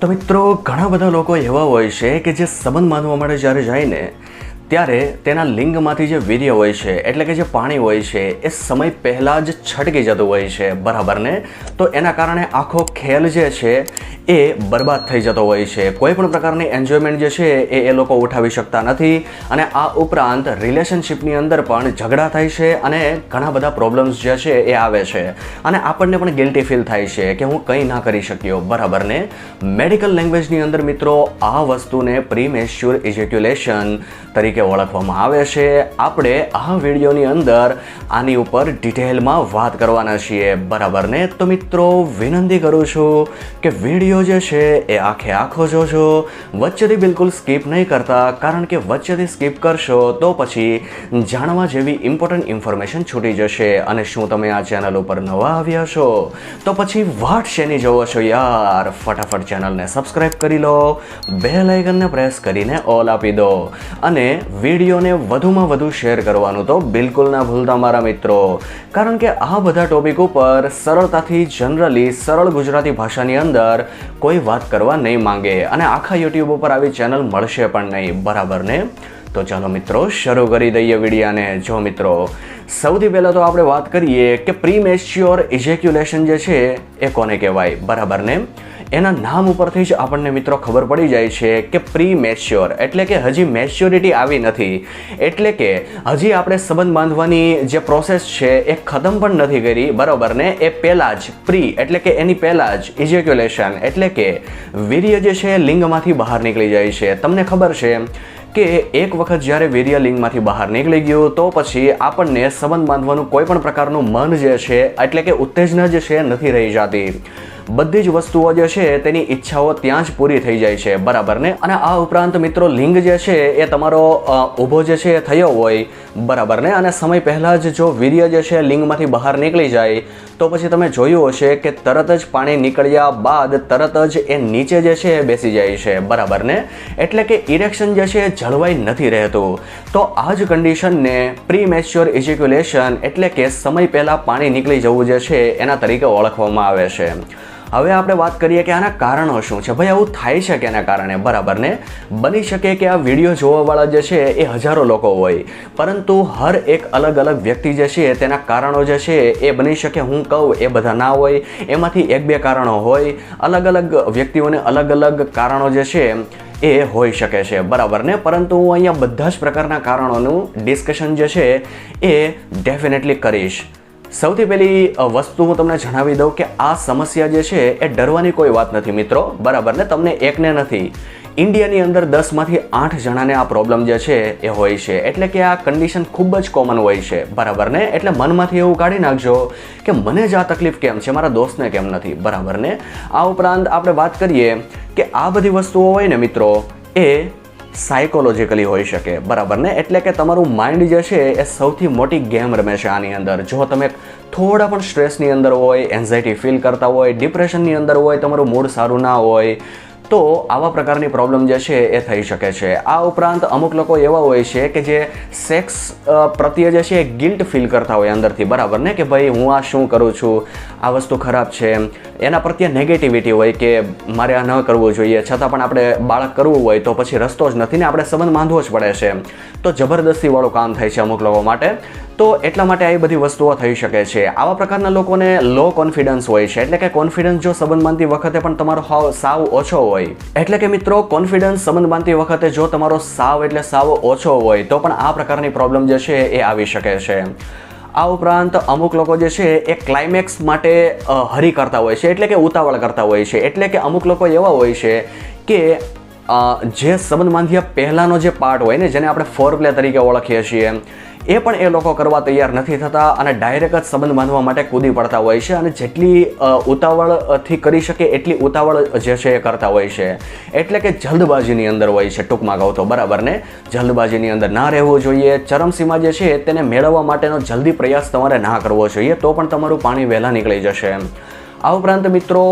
તો મિત્રો, ઘણા બધા લોકો એવા હોય છે કે જે સંબંધ માનવા માટે જ્યારે જાય ને ત્યારે તેના લિંગમાંથી જે વીર્ય હોય છે, એટલે કે જે પાણી હોય છે, એ સમય પહેલાં જ છટકી જતું હોય છે, બરાબર ને? તો એના કારણે આખો ખેલ જે છે, એ બરબાદ થઈ જતો હોય છે. કોઈ પણ પ્રકારની એન્જોયમેન્ટ જે છે, એ એ લોકો ઉઠાવી શકતા નથી અને આ ઉપરાંત રિલેશનશિપની અંદર પણ ઝઘડા થાય છે અને ઘણા બધા પ્રોબ્લેમ્સ જે છે, એ આવે છે. અને આપણને પણ ગિલ્ટી ફીલ થાય છે કે હું કંઈ ના કરી શક્યો, બરાબર ને? મેડિકલ લેંગ્વેજની અંદર મિત્રો, આ વસ્તુને પ્રીમેચ્યોર ઇજેક્યુલેશન તરીકે ઓળખવામાં આવે છે. આપણે આ વિડીયોની અંદર આની ઉપર ડિટેલમાં વાત કરવાના છીએ. બરાબર ને? તો મિત્રો, વિનંતી કરું છું કે વીડિયો જે છે એ આખે આખો જોજો. વચ્ચેથી બિલકુલ સ્કીપ નહીં કરતા, કારણ કે વચ્ચેથી સ્કીપ કરશો તો પછી જાણવા જેવી ઇમ્પોર્ટન્ટ ઇન્ફોર્મેશન છૂટી જશે અને શું તમે આ ચેનલ ઉપર નવા આવ્યા છો? તો પછી વાટ શેની જોવો છો યાર? ફટાફટ ચેનલને સબસ્ક્રાઇબ કરી લો બે લાઇકનને પ્રેસ કરીને ઓલ આપી દો. અને વિડીયોને વધુમાં વધુ શેર કરવાનું તો બિલકુલ ના ભૂલતા મારા મિત્રો. કારણ કે આ બધા ટોપિક ઉપર સરળતાથી જનરલી સરળ ગુજરાતી ભાષાની અંદર કોઈ વાત કરવા નહીં માંગે અને આખા યુટ્યુબ ઉપર આવી ચેનલ મળશે પણ નહીં. બરાબર ને? તો ચાલો મિત્રો, શરૂ કરી દઈએ વિડીયાને. જો મિત્રો, સૌથી પહેલાં તો આપણે વાત કરીએ કે પ્રી મેચ્યોર ઇજેક્યુલેશન જે છે, એ કોને કહેવાય? બરાબર ને? એના નામ ઉપરથી જ આપણને મિત્રો ખબર પડી જાય છે કે પ્રી મેચ્યોર એટલે કે હજી મેચ્યોરિટી આવી નથી. એટલે કે હજી આપણે સંબંધ બાંધવાની જે પ્રોસેસ છે એ ખતમ પણ નથી કરી, બરાબર ને? એ પહેલાં જ પ્રી એટલે કે એની પહેલાં જ ઇજેક્યુલેશન એટલે કે વીર્ય જે છે લિંગમાંથી બહાર નીકળી જાય છે. તમને ખબર છે કે એક વખત જ્યારે વીર્ય લિંગમાંથી બહાર નીકળી ગયું તો પછી આપણને સંબંધ બાંધવાનું કોઈ પણ પ્રકારનું મન જે છે એટલે કે ઉત્તેજના જે છે નથી રહી જતી. બધી જ વસ્તુઓ જે છે, તેની ઈચ્છાઓ ત્યાં જ પૂરી થઈ જાય છે, બરાબર ને? અને આ ઉપરાંત મિત્રો, લિંગ જે છે, એ તમારો ઊભો જે છે, એ થયો હોય, બરાબર ને? અને સમય પહેલાં જ જો વીર્ય જે છે, લિંગમાંથી બહાર નીકળી જાય, તો પછી તમે જોયું હશે કે તરત જ પાણી નીકળ્યા બાદ તરત જ એ નીચે જે છે, એ બેસી જાય છે, બરાબર ને? એટલે કે ઇરેક્શન જે છે, એ જળવાઈ નથી રહેતું. તો આ જ કન્ડિશનને પ્રી મેચ્યોર ઇજેક્યુલેશન એટલે કે સમય પહેલાં પાણી નીકળી જવું જે છે, એના તરીકે ઓળખવામાં આવે છે. હવે આપણે વાત કરીએ કે આના કારણો શું છે. ભાઈ આવું થાય છે કે એના કારણે? બરાબર ને? બની શકે કે આ વીડિયો જોવાવાળા જે છે એ હજારો લોકો હોય. પરંતુ હર એક અલગ અલગ વ્યક્તિ જે છે તેના કારણો જે છે એ બની શકે, હું કહું, એ બધા ના હોય. એમાંથી એક બે કારણો હોય. અલગ અલગ વ્યક્તિઓને અલગ અલગ કારણો જે છે એ હોઈ શકે છે. બરાબર ને? પરંતુ હું અહીંયા બધા જ પ્રકારના કારણોનું ડિસ્કશન જે છે એ ડેફિનેટલી કરીશ. સૌથી પહેલી વસ્તુ હું તમને જણાવી દઉં કે આ સમસ્યા જે છે, એ ડરવાની કોઈ વાત નથી મિત્રો. બરાબર ને? તમને એકને નથી. ઇન્ડિયાની અંદર દસમાંથી આઠ જણાને આ પ્રોબ્લેમ જે છે, એ હોય છે. એટલે કે આ કન્ડિશન ખૂબ જ કોમન હોય છે. બરાબર ને? એટલે મનમાંથી એવું કાઢી નાખજો કે મને જ આ તકલીફ કેમ છે? મારા દોસ્તને કેમ નથી? બરાબર ને? આ ઉપરાંત આપણે વાત કરીએ કે આ બધી વસ્તુઓ હોય ને મિત્રો, એ સાયકોલોજીકલી હોઈ શકે. બરાબર ને? એટલે કે તમારું માઇન્ડ જે છે એ સૌથી મોટી ગેમ રમે છે આની અંદર. જો તમે થોડા પણ સ્ટ્રેસની અંદર હોય એન્ઝાયટી ફીલ કરતા હોય ડિપ્રેશનની અંદર હોય, તમારું મૂડ સારું ના હોય તો આવા પ્રકારની પ્રોબ્લેમ જે છે એ થઈ શકે છે. આ ઉપરાંત અમુક લોકો એવા હોય છે કે જે સેક્સ પ્રત્યે જે છે એ ગિલ્ટ ફીલ કરતા હોય અંદરથી. બરાબર ને? કે ભાઈ, હું આ શું કરું છું? આ વસ્તુ ખરાબ છે. એના પ્રત્યે નેગેટિવિટી હોય કે મારે આ ન કરવું જોઈએ. છતાં પણ આપણે બાળક કરવું હોય તો પછી રસ્તો જ નથી ને? આપણે સંબંધ બાંધવો જ પડે છે. તો જબરદસ્તીવાળું કામ થાય છે અમુક લોકો માટે. તો એટલા માટે આવી બધી વસ્તુઓ થઈ શકે છે. આવા પ્રકારના લોકોને લો કોન્ફિડન્સ હોય છે. એટલે કે કોન્ફિડન્સ જો સંબંધ બાંધતી વખતે પણ તમારો હાવ સાવ ઓછો હોય. એટલે કે મિત્રો કોન્ફિડન્સ સંબંધ બાંધતી વખતે જો તમારો સાવ એટલે સાવ ઓછો હોય, તો પણ આ પ્રકારની પ્રોબ્લેમ જે છે એ આવી શકે છે. આ ઉપરાંત અમુક લોકો જે છે એ ક્લાઇમેક્સ માટે હરી કરતા હોય છે. એટલે કે ઉતાવળ કરતા હોય છે. એટલે કે અમુક લોકો એવા હોય છે કે જે સંબંધ બાંધ્યા પહેલાંનો જે પાર્ટ હોય ને, જેને આપણે ફોર પ્લે તરીકે ઓળખીએ છીએ, એ પણ એ લોકો કરવા તૈયાર નથી થતા અને ડાયરેક્ટ જ સંબંધ બાંધવા માટે કૂદી પડતા હોય છે અને જેટલી ઉતાવળથી કરી શકે એટલી ઉતાવળ જે છે એ કરતા હોય છે. એટલે કે જલ્દબાજીની અંદર હોય છે, ટૂંકમાં કહું તો, બરાબર ને? જલ્દબાજીની અંદર ના રહેવું જોઈએ. ચરમસીમા જે છે, તેને મેળવવા માટેનો જલ્દી પ્રયાસ તમારે ના કરવો જોઈએ, તો પણ તમારું પાણી વહેલા નીકળી જશે. આ ઉપરાંત મિત્રો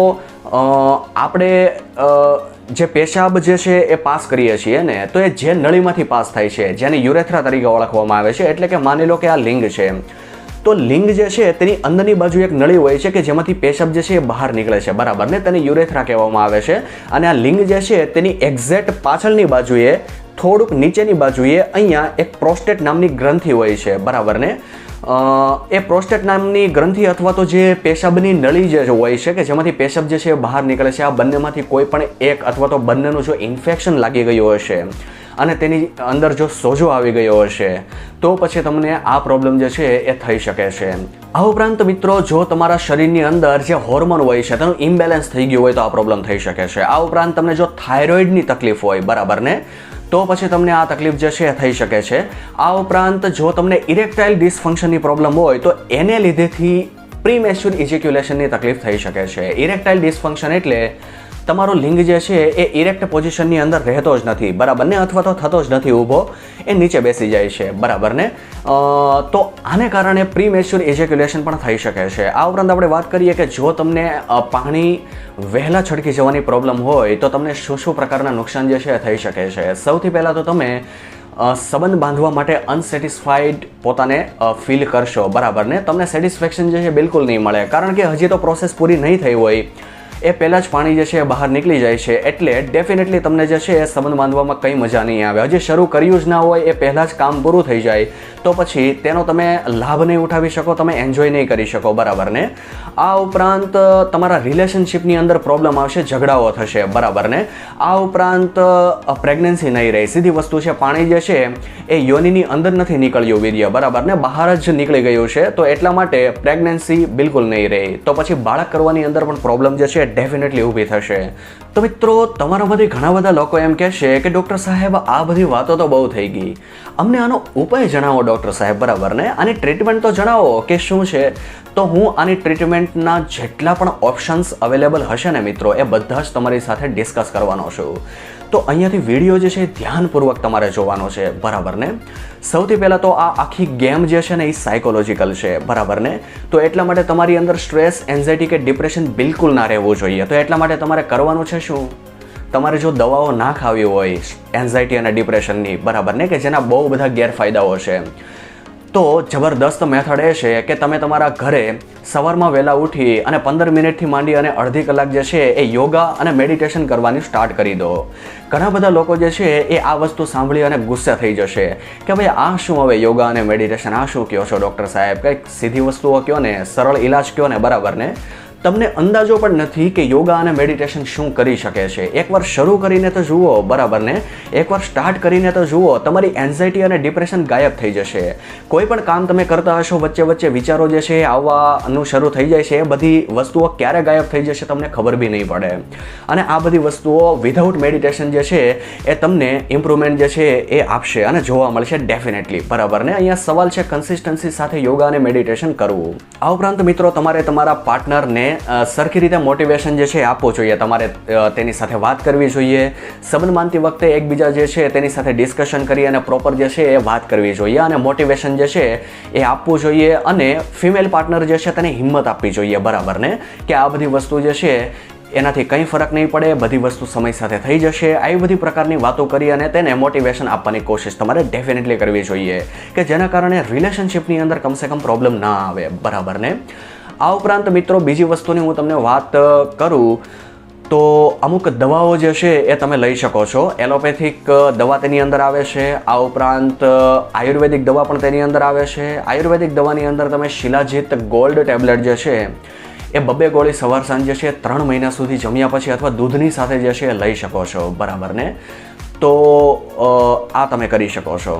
આપણે જે પેશાબ જે છે એ પાસ કરીએ છીએ ને, તો એ જે નળીમાંથી પાસ થાય છે, જેને યુરેથ્રા તરીકે ઓળખવામાં આવે છે, એટલે કે માની લો કે આ લિંગ છે. તો લિંગ જે છે, તેની અંદરની બાજુ એક નળી હોય છે કે જેમાંથી પેશાબ જે છે એ બહાર નીકળે છે. બરાબર ને? તેને યુરેથ્રા કહેવામાં આવે છે. અને આ લિંગ જે છે, તેની એક્ઝેક્ટ પાછળની બાજુએ, થોડુંક નીચેની બાજુએ અહીંયા એક પ્રોસ્ટેટ નામની ગ્રંથિ હોય છે. બરાબર ને? એ પ્રોસ્ટેટ નામની ગ્રંથિ અથવા તો જે પેશાબની નળી જે હોય છે કે જેમાંથી પેશાબ જે છે એ બહાર નીકળે છે, આ બંનેમાંથી કોઈ પણ એક અથવા તો બંનેનું જો ઇન્ફેક્શન લાગી ગયું હશે અને તેની અંદર જો સોજો આવી ગયો હશે, તો પછી તમને આ પ્રોબ્લેમ જે છે એ થઈ શકે છે. આ ઉપરાંત મિત્રો, જો તમારા શરીરની અંદર જે હોર્મોન હોય છે, તેનું ઇમ્બેલેન્સ થઈ ગયું હોય તો આ પ્રોબ્લેમ થઈ શકે છે. આ ઉપરાંત તમને જો થાઇરોઇડની તકલીફ હોય, બરાબર ને? તો પછી તમને આ તકલીફ જે છે થઈ શકે છે. આ ઉપરાંત જો તમને ઇરેક્ટાઇલ ડિસફંક્શનની પ્રોબ્લેમ હોય, તો એને લીધેથી પ્રીમેચ્યુર ઇજેક્યુલેશનની તકલીફ થઈ શકે છે. ઇરેક્ટાઇલ ડિસફંક્શન એટલે તમારો લિંગ જે છે એ ઇરેક્ટ પોઝિશનની અંદર રહેતો જ નથી. બરાબર ને? અથવા તો થતો જ નથી ઊભો. એ નીચે બેસી જાય છે. બરાબર ને? તો આને કારણે પ્રીમેચ્યુર એજેક્યુલેશન પણ થઈ શકે છે. આ ઉપરાંત આપણે વાત કરીએ કે જો તમને પાણી વહેલા છડકી જવાની પ્રોબ્લેમ હોય, તો તમને શું શું પ્રકારના નુકસાન જે છે એ થઈ શકે છે. સૌથી પહેલાં તો તમે સંબંધ બાંધવા માટે અનસેટિસ્ફાઈડ પોતાને ફીલ કરશો. બરાબર ને? તમને સેટિસ્ફેક્શન જે છે બિલકુલ નહીં મળે. કારણ કે હજી તો પ્રોસેસ પૂરી નહીં થઈ હોય. એ પહેલાં જ પાણી જે છે એ બહાર નીકળી જાય છે એટલે ડેફિનેટલી તમને જે છે એ સંબંધ બાંધવામાં કંઈ મજા નહીં આવે. હજી શરૂ કર્યું જ ના હોય એ પહેલાં જ કામ પૂરું થઈ જાય. તો પછી તેનો તમે લાભ નહીં ઉઠાવી શકો, તમે એન્જોય નહીં કરી શકો બરાબર ને આ ઉપરાંત તમારા રિલેશનશિપની અંદર પ્રોબ્લેમ આવશે, ઝઘડાઓ થશે બરાબર ને આ ઉપરાંત પ્રેગ્નન્સી નહીં રહે. સીધી વસ્તુ છે પાણી જે છે એ યોનિની અંદર નથી નીકળ્યું વીર્ય બરાબર ને બહાર જ નીકળી ગયું છે. તો એટલા માટે પ્રેગ્નન્સી બિલકુલ નહીં રહે. તો પછી બાળક કરવાની અંદર પણ પ્રોબ્લેમ જે છે ડેફિનેટલી ઊભી થશે. તો મિત્રો તમારામાંથી ઘણા બધા લોકો એમ કહેશે કે ડૉક્ટર સાહેબ, આ બધી વાતો તો બહુ થઈ ગઈ. અમને આનો ઉપાય જણાવો ડૉક્ટર સાહેબ બરાબર ને? આની ટ્રીટમેન્ટ તો જણાવો કે શું છે? તો હું આની ટ્રીટમેન્ટના જેટલા પણ ઓપ્શન્સ અવેલેબલ હશે ને મિત્રો, એ બધા જ તમારી સાથે ડિસ્કસ કરવાનો છું. તો અહીંયાથી વીડિયો જે છે ધ્યાનપૂર્વક તમારે જોવાનો છે. બરાબર ને? સૌથી પહેલાં તો આ આખી ગેમ જે છે ને એ સાયકોલોજીકલ છે. બરાબર ને? તો એટલા માટે તમારી અંદર સ્ટ્રેસ એન્ઝાયટી કે ડિપ્રેશન બિલકુલ ના રહેવું જોઈએ. તો એટલા માટે તમારે કરવાનું છે શું? તમારે જો દવાઓ ના ખાવી હોય એન્ઝાયટી અને ડિપ્રેશનની બરાબર ને? કે જેના બહુ બધા ગેરફાયદાઓ છે. તો જબરદસ્ત મેથડ એ છે કે તમે તમારા ઘરે સવારમાં વહેલા ઉઠી અને પંદર મિનિટથી માંડી અને અડધી કલાક જે છે એ યોગા અને મેડિટેશન કરવાની સ્ટાર્ટ કરી દો. ઘણા બધા લોકો જે છે એ આ વસ્તુ સાંભળી અને ગુસ્સે થઈ જશે કે ભાઈ, આ શું હવે યોગા અને મેડિટેશન? આ શું કહો છો, ડૉક્ટર સાહેબ? કંઈક સીધી વસ્તુઓ કહો ને, સરળ ઇલાજ કહો ને બરાબર ને? તમને અંદાજો પણ નથી કે યોગા અને મેડિટેશન શું કરી શકે છે. એકવાર શરૂ કરીને તો જુઓ, બરાબર ને? એકવાર સ્ટાર્ટ કરીને તો જુઓ, તમારી એન્ઝાયટી અને ડિપ્રેશન ગાયબ થઈ જશે. કોઈ પણ કામ તમે કરતા હશો, વચ્ચે વચ્ચે વિચારો જે છે, આવવાનું શરૂ થઈ જાય છે, એ બધી વસ્તુઓ ક્યારે ગાયબ થઈ જશે તમને ખબર બી નહીં પડે. અને આ બધી વસ્તુઓ વિધાઉટ મેડિટેશન જે છે, એ તમને ઇમ્પ્રુવમેન્ટ જે છે, એ આપશે અને જોવા મળશે ડેફિનેટલી બરાબર ને? અહીંયા સવાલ છે કન્સિસ્ટન્સી સાથે યોગા અને મેડિટેશન કરવું. આ ઉપરાંત મિત્રો, તમારે તમારા પાર્ટનરને સરખી રીતે મોટિવેશન જે છે આપવું જોઈએ. તમારે તેની સાથે વાત કરવી જોઈએ. સંબંધ માનતી વખતે એકબીજા જે છે તેની સાથે ડિસ્કશન કરી અને પ્રોપર જે છે એ વાત કરવી જોઈએ અને મોટિવેશન જે છે એ આપવું જોઈએ અને ફિમેલ પાર્ટનર જે છે તેને હિંમત આપવી જોઈએ બરાબર ને? કે આ બધી વસ્તુ જે છે એનાથી કંઈ ફરક નહીં પડે, બધી વસ્તુ સમય સાથે થઈ જશે. આવી બધી પ્રકારની વાતો કરી અને તેને મોટિવેશન આપવાની કોશિશ તમારે ડેફિનેટલી કરવી જોઈએ કે જેના કારણે રિલેશનશિપની અંદર કમસે કમ પ્રોબ્લેમ ના આવે. બરાબર ને? આ ઉપરાંત મિત્રો બીજી વસ્તુની હું તમને વાત કરું, તો અમુક દવાઓ જે છે એ તમે લઈ શકો છો. એલોપેથિક દવા તેની અંદર આવે છે. આ ઉપરાંત આયુર્વેદિક દવા પણ તેની અંદર આવે છે. આયુર્વેદિક દવાની અંદર તમે શિલાજીત ગોલ્ડ ટેબ્લેટ જે છે, એ બબે ગોળી સવાર સાંજ જે છે ત્રણ મહિના સુધી જમ્યા પછી અથવા દૂધની સાથે જે છે એ લઈ શકો છો. બરાબર ને? તો આ તમે કરી શકો છો.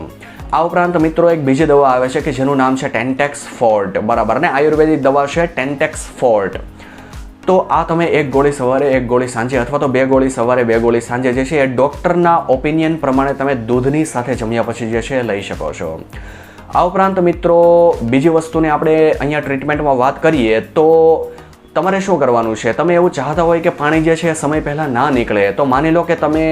આ ઉપરાંત મિત્રો એક બીજી દવા આવે છે કે જેનું નામ છે ટેન્ટેક્સ ફોર્ટ બરાબર ને? આયુર્વેદિક દવા છે ટેન્ટેક્સ ફોર્ટ તો આ તમે એક ગોળી સવારે, એક ગોળી સાંજે અથવા તો બે ગોળી સવારે, બે ગોળી સાંજે જે છે એ ડૉક્ટરના ઓપિનિયન પ્રમાણે તમે દૂધની સાથે જમ્યા પછી જે છે લઈ શકો છો. આ ઉપરાંત મિત્રો બીજી વસ્તુને આપણે અહીંયા ટ્રીટમેન્ટમાં વાત કરીએ તો તમારે શું કરવાનું છે? તમે એવું ચાહતા હોય કે પાણી જે છે સમય પહેલાં ના નીકળે, તો માની લો કે તમે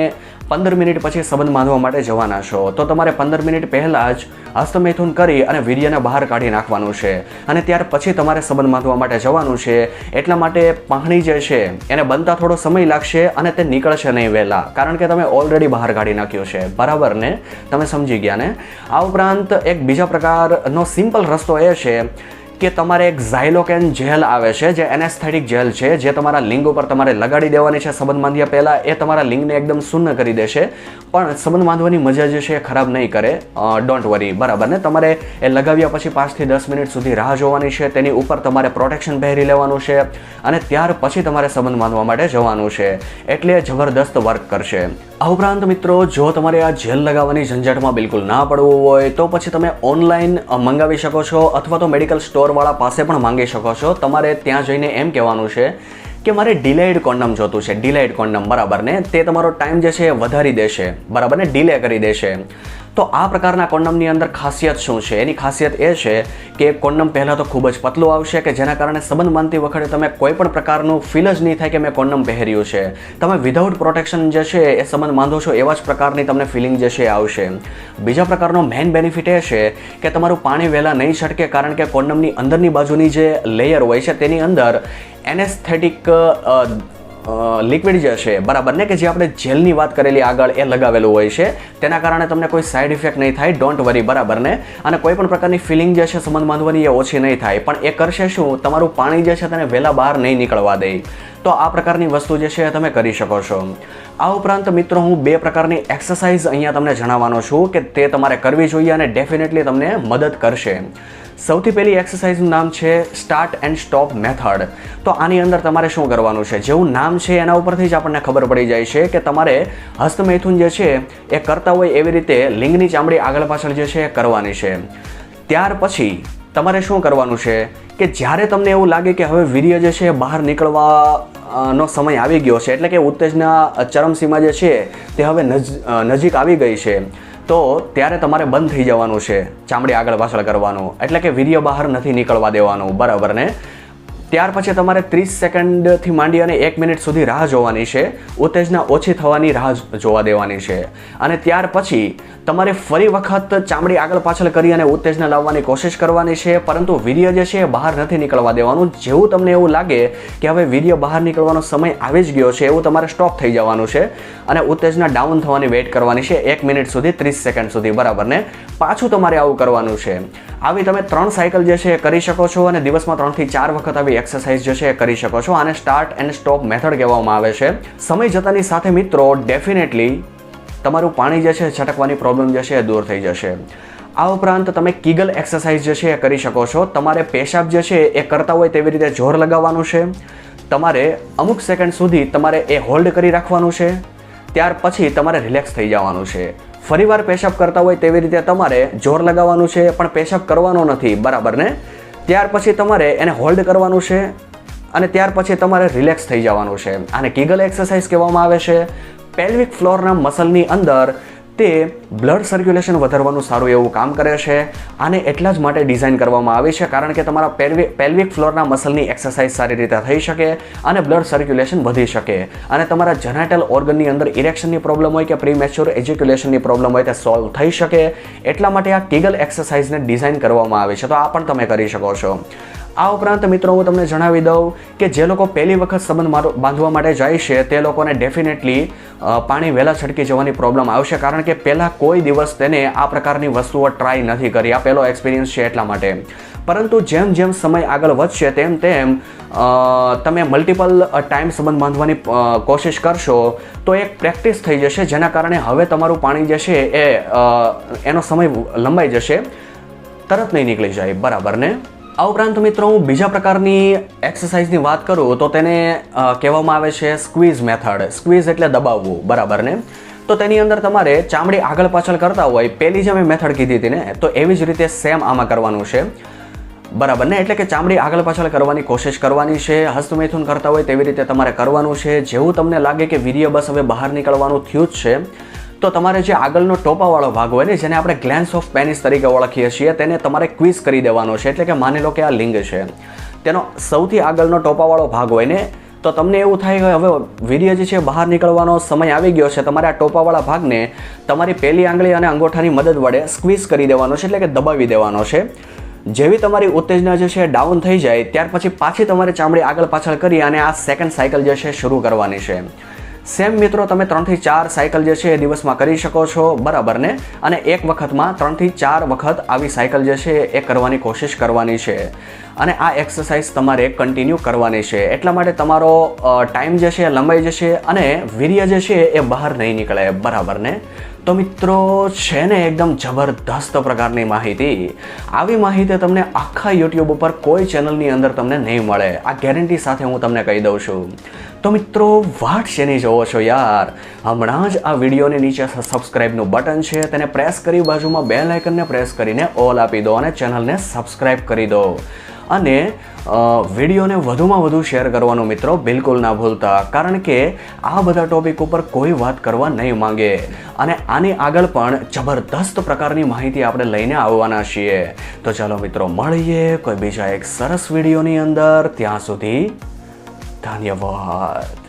પંદર મિનિટ પછી સંબંધ બાંધવા માટે જવાના છો. તો તમારે પંદર મિનિટ પહેલાં જ હસ્તમૈથુન કરી અને વીર્યને બહાર કાઢી નાખવાનું છે. અને ત્યાર પછી તમારે સંબંધ બાંધવા માટે જવાનું છે. એટલા માટે પાણી જે છે, એને બનતા થોડો સમય લાગશે અને તે નીકળશે નહીં વહેલા. કારણ કે તમે ઓલરેડી બહાર કાઢી નાખ્યું છે. બરાબર ને? તમે સમજી ગયા ને? આ ઉપરાંત એક બીજા પ્રકારનો સિમ્પલ રસ્તો એ છે કે તમારે એક ઝાયલોકેન જેલ આવે છે, જે એનેસ્થેટિક જેલ છે, જે તમારા લિંગ ઉપર તમારે લગાડી દેવાની છે, સંબંધ બાંધ્યા પહેલાં એ તમારા લિંગને એકદમ શૂન્ય કરી દેશે. પણ સંબંધ બાંધવાની મજા જે છે એ ખરાબ નહીં કરે. ડોન્ટ વરી બરાબર ને? તમારે એ લગાવ્યા પછી પાંચથી દસ મિનિટ સુધી રાહ જોવાની છે, તેની ઉપર તમારે પ્રોટેક્શન પહેરી લેવાનું છે અને ત્યાર પછી તમારે સંબંધ બાંધવા માટે જવાનું છે. એટલે જબરદસ્ત વર્ક કરશે. આ ઉપરાંત મિત્રો, જો તમારે આ જેલ લગાવવાની ઝંઝટમાં બિલકુલ ના પડવું હોય, તો પછી તમે ઓનલાઈન મંગાવી શકો છો અથવા તો મેડિકલ સ્ટોરવાળા પાસે પણ માંગી શકો છો. તમારે ત્યાં જઈને એમ કહેવાનું છે કે મારે ડિલેડ કોન્ડમ જોતું છે, ડિલેડ કોન્ડમ બરાબર ને? તે તમારો ટાઈમ જે છે એ વધારી દેશે, બરાબર ને? ડિલે કરી દેશે. તો આ પ્રકારના કોન્ડમની અંદર ખાસિયત શું છે? એની ખાસિયત એ છે કે કોન્ડમ પહેલાં તો ખૂબ જ પતલું આવશે કે જેના કારણે સંબંધ બાંધતી વખતે તમે કોઈ પણ પ્રકારનું ફીલ જ નહીં થાય કે મેં કોન્ડમ પહેર્યું છે. તમે વિધાઉટ પ્રોટેક્શન જે છે એ સંબંધ બાંધો છો એવા જ પ્રકારની તમને ફિલિંગ જે છે આવશે. બીજા પ્રકારનો મેઇન બેનિફિટ એ છે કે તમારું પાણી વહેલા નહીં છટકે કારણ કે કોન્ડમની અંદરની બાજુની જે લેયર હોય છે તેની અંદર એનેસ્થેટિક લિક્વિડ જે છે, બરાબર ને? કે જે આપણે જેલની વાત કરેલી આગળ એ લગાવેલું હોય છે. તેના કારણે તમને કોઈ સાઈડ ઇફેક્ટ નહીં થાય ડોન્ટ વરી બરાબર ને? અને કોઈ પણ પ્રકારની ફિલિંગ જે છે, સંબંધ બાંધવાની એ ઓછી નહીં થાય. પણ એ કરશે શું? તમારું પાણી જે છે, તેને વહેલા બહાર નહીં નીકળવા દે. તો આ પ્રકારની વસ્તુ જે છે એ તમે કરી શકો છો. આ ઉપરાંત મિત્રો, હું બે પ્રકારની એક્સરસાઇઝ અહીંયા તમને જણાવવાનો છું કે તે તમારે કરવી જોઈએ અને ડેફિનેટલી તમને મદદ કરશે. સૌથી પહેલી એક્સરસાઇઝનું નામ છે સ્ટાર્ટ એન્ડ સ્ટોપ મેથડ તો આની અંદર તમારે શું કરવાનું છે? જેવું નામ છે એના ઉપરથી જ આપણને ખબર પડી જાય છે કે તમારે હસ્તમૈથુન જે છે એ કરતા હોય એવી રીતે લિંગની ચામડી આગળ પાછળ જે છે એ કરવાની છે. ત્યાર પછી તમારે શું કરવાનું છે કે જ્યારે તમને એવું લાગે કે હવે વીર્ય જે છે બહાર નીકળવા નો સમય આવી ગયો છે, એટલે કે ઉત્તેજના ચરમસીમા જે છે તે હવે નજીક આવી ગઈ છે તો ત્યારે તમારે બંધ થઈ જવાનું છે. ચામડી આગળ પાછળ કરવાનું. એટલે કે વીર્ય બહાર નથી નીકળવા દેવાનું. બરાબર ને? ત્યાર પછી તમારે ત્રીસ સેકન્ડથી માંડી અને એક મિનિટ સુધી રાહ જોવાની છે. ઉત્તેજના ઓછી થવાની રાહ જોવા દેવાની છે. અને ત્યાર પછી તમારે ફરી વખત ચામડી આગળ પાછળ કરી અને ઉત્તેજના લાવવાની કોશિશ કરવાની છે. પરંતુ વીર્ય જે છે એ બહાર નથી નીકળવા દેવાનું. જેવું તમને એવું લાગે કે હવે વીર્ય બહાર નીકળવાનો સમય આવી જ ગયો છે, એવું તમારે સ્ટોપ થઈ જવાનું છે. અને ઉત્તેજના ડાઉન થવાની વેઇટ કરવાની છે એક મિનિટ સુધી, ત્રીસ સેકન્ડ સુધી, બરાબર ને? પાછું તમારે આવું કરવાનું છે. આવી તમે ત્રણ સાયકલ જે છે એ કરી શકો છો અને દિવસમાં ત્રણથી ચાર વખત આવી એક્સરસાઇઝ જે છે એ કરી શકો છો. આને સ્ટાર્ટ એન્ડ સ્ટોપ મેથડ કહેવામાં આવે છે. સમય જતાની સાથે મિત્રો ડેફિનેટલી તમારું પાણી જે છે છટકવાની પ્રોબ્લેમ જે છે એ દૂર થઈ જશે. આ ઉપરાંત તમે કિગલ એક્સરસાઇઝ જે છે એ કરી શકો છો. તમારે પેશાબ જે છે એ કરતા હોય તેવી રીતે જોર લગાવવાનું છે. તમારે અમુક સેકન્ડ સુધી તમારે એ હોલ્ડ કરી રાખવાનું છે. ત્યાર પછી તમારે રિલેક્સ થઈ જવાનું છે. ફરીવાર પેશાબ કરતા હોય તેવી રીતે તમારે જોર લગાવવાનું છે, પણ પેશાબ કરવાનો નથી. બરાબર ને? ત્યાર પછી તમારે એને હોલ્ડ કરવાનું છે અને ત્યાર પછી તમારે રિલેક્સ થઈ જવાનું છે. આને કિગલ એક્સરસાઇઝ કહેવામાં આવે છે. પેલ્વિક ફ્લોરના મસલની અંદર તે બ્લડ સર્ક્યુલેશન વધારવાનું સારું એવું કામ કરે છે. આને એટલા જ માટે ડિઝાઇન કરવામાં આવી છે કારણ કે તમારા પેલ્વિક પેલ્વિક ફ્લોરના મસલની એક્સરસાઇઝ સારી રીતે થઈ શકે અને બ્લડ સર્ક્યુલેશન વધી શકે. અને તમારા જનાટલ ઓર્ગનની અંદર ઇરેક્શનની પ્રોબ્લેમ હોય કે પ્રીમેચ્યોર એજ્યુક્યુલેશનની પ્રોબ્લેમ હોય તે સોલ્વ થઈ શકે. એટલા માટે આ કિગલ એક્સરસાઇઝને ડિઝાઇન કરવામાં આવી છે. તો આ પણ તમે કરી શકો છો. આ ઉપરાંત મિત્રો હું તમને જણાવી દઉં કે જે લોકો પહેલી વખત સંબંધ બાંધવા માટે જાય છે, તે લોકોને ડેફિનેટલી પાણી વહેલા છટકી જવાની પ્રોબ્લેમ આવશે કારણ કે પહેલાં કોઈ દિવસ તેને આ પ્રકારની વસ્તુઓ ટ્રાય નથી કરી. આ પહેલો એક્સપિરિયન્સ છે એટલા માટે. પરંતુ જેમ જેમ સમય આગળ વધશે, તેમ તેમ તમે મલ્ટિપલ ટાઈમ સંબંધ બાંધવાની કોશિશ કરશો, તો એક પ્રેક્ટિસ થઈ જશે જેના કારણે હવે તમારું પાણી જે છે એ એનો સમય લંબાઈ જશે. તરત નહીં નીકળી જાય. બરાબર ને? આ ઉપરાંત મિત્રો હું બીજા પ્રકારની એક્સરસાઇઝની વાત કરું તો તેને કહેવામાં આવે છે સ્ક્વીઝ મેથડ સ્ક્વીઝ એટલે દબાવવું, બરાબર ને? તો તેની અંદર તમારે ચામડી આગળ પાછળ કરતા હોય, પહેલી જે મેં મેથડ કીધી હતી ને, તો એવી જ રીતે સેમ આમાં કરવાનું છે. બરાબર ને? એટલે કે ચામડી આગળ પાછળ કરવાની કોશિશ કરવાની છે, હસ્તમૈથુન કરતા હોય તેવી રીતે તમારે કરવાનું છે. જેવું તમને લાગે કે વીર્ય બસ હવે બહાર નીકળવાનું થયું જ છે તો તમારે જે આગળનો ટોપાવાળો ભાગ હોય ને, જેને આપણે ગ્લેન્સ ઓફ પેનિસ તરીકે ઓળખીએ છીએ, તેને તમારે ક્વિઝ કરી દેવાનો છે. એટલે કે માની લો કે આ લિંગ છે. તેનો સૌથી આગળનો ટોપાવાળો ભાગ હોય ને, તો તમને એવું થાય કે હવે વીર્ય જે છે બહાર નીકળવાનો સમય આવી ગયો છે. તમારે આ ટોપાવાળા ભાગને તમારી પહેલી આંગળી અને અંગોઠાની મદદ વડે સ્ક્વીઝ કરી દેવાનો છે, એટલે કે દબાવી દેવાનો છે. જેવી તમારી ઉત્તેજના જે છે ડાઉન થઈ જાય, ત્યાર પછી પાછી તમારે ચામડી આગળ પાછળ કરી અને આ સેકન્ડ સાયકલ જે છે શરૂ કરવાની છે. સેમ મિત્રો, તમે ત્રણથી ચાર સાયકલ જે છે એ દિવસમાં કરી શકો છો, બરાબર ને? અને એક વખતમાં ત્રણથી ચાર વખત આવી સાયકલ જે છે એ કરવાની કોશિશ કરવાની છે. અને આ એક્સરસાઇઝ તમારે કન્ટિન્યુ કરવાની છે. એટલા માટે તમારો ટાઈમ જે છે એ લંબાઈ જશે અને વીર્ય જે છે એ બહાર નહીં નીકળે, બરાબર ને? તો મિત્રો, છે ને એકદમ જબરદસ્ત પ્રકારની માહિતી. આવી માહિતી તમને આખા યુટ્યુબ ઉપર કોઈ ચેનલની અંદર તમને નહીં મળે. આ ગેરંટી સાથે હું તમને કહી દઉં છું. તો મિત્રો, વાટ શેની જોવો છો યાર? હમણાં જ આ વિડીયોની નીચે સબસ્ક્રાઇબનું બટન છે, તેને પ્રેસ કરી બાજુમાં બે લાઇકનને પ્રેસ કરીને ઓલ આપી દો અને ચેનલને સબસ્ક્રાઇબ કરી દો. અને વિડીયોને વધુમાં વધુ શેર કરવાનું મિત્રો બિલકુલ ના ભૂલતા, કારણ કે આ બધા ટોપિક ઉપર કોઈ વાત કરવા નહીં માંગે. અને આની આગળ પણ જબરદસ્ત પ્રકારની માહિતી આપણે લઈને આવવાના છીએ. તો ચાલો મિત્રો, મળીએ કોઈ બીજા એક સરસ વિડીયોની અંદર. ત્યાં સુધી Tanya Vahar.